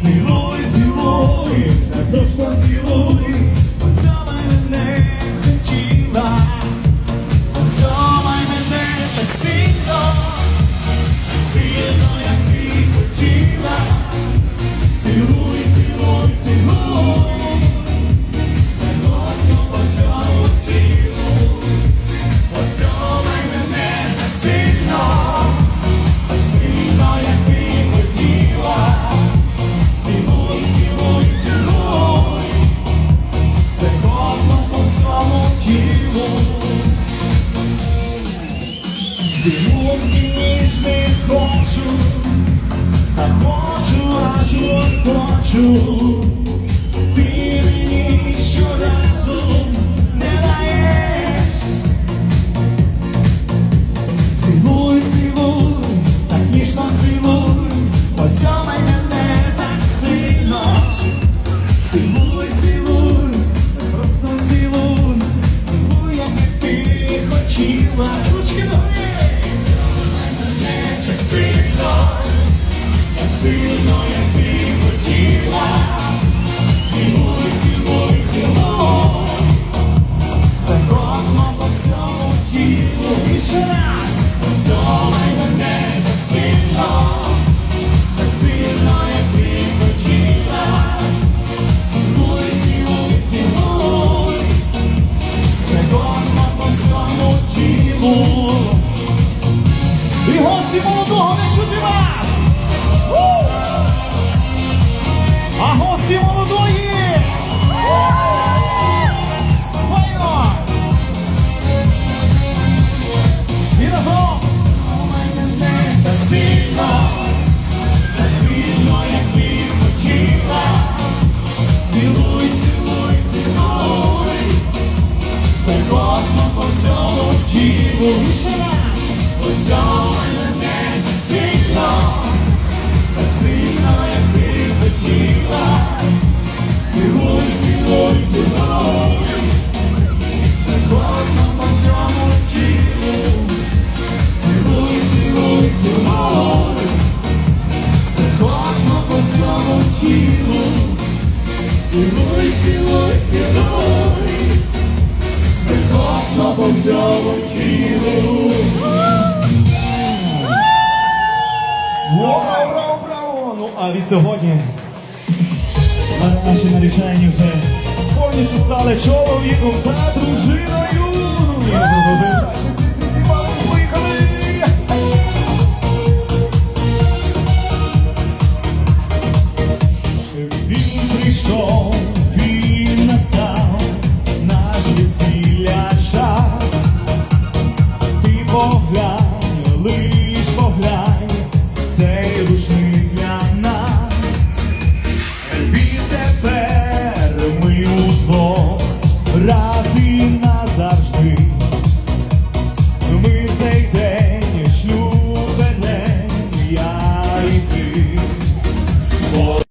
Цілуй, цілуй, просто цілуй, Цілунки не хочу, а хочу, аж хочу. Сильно, як ти хотіла. Цілуй, цілуй, цілуй, по всьому тілу. Ще раз! Поцьомай мене так сильно, сильно, як ти хотіла. Цілуй, цілуй, цілуй, спекотно по всьому тілу. І гості молодого не чути вас! А гості молодої! Файно! І разом! Та як ти. Цілуй, цілуй, цілуй, спекотно по всьому тілу. Цілуй, цілуй. Цілуй, спекотно по всьому тілу. Всьому тілу. Браво! Ну а від сьогодні наші наречені вже повністю стали чоловіком та дружиною.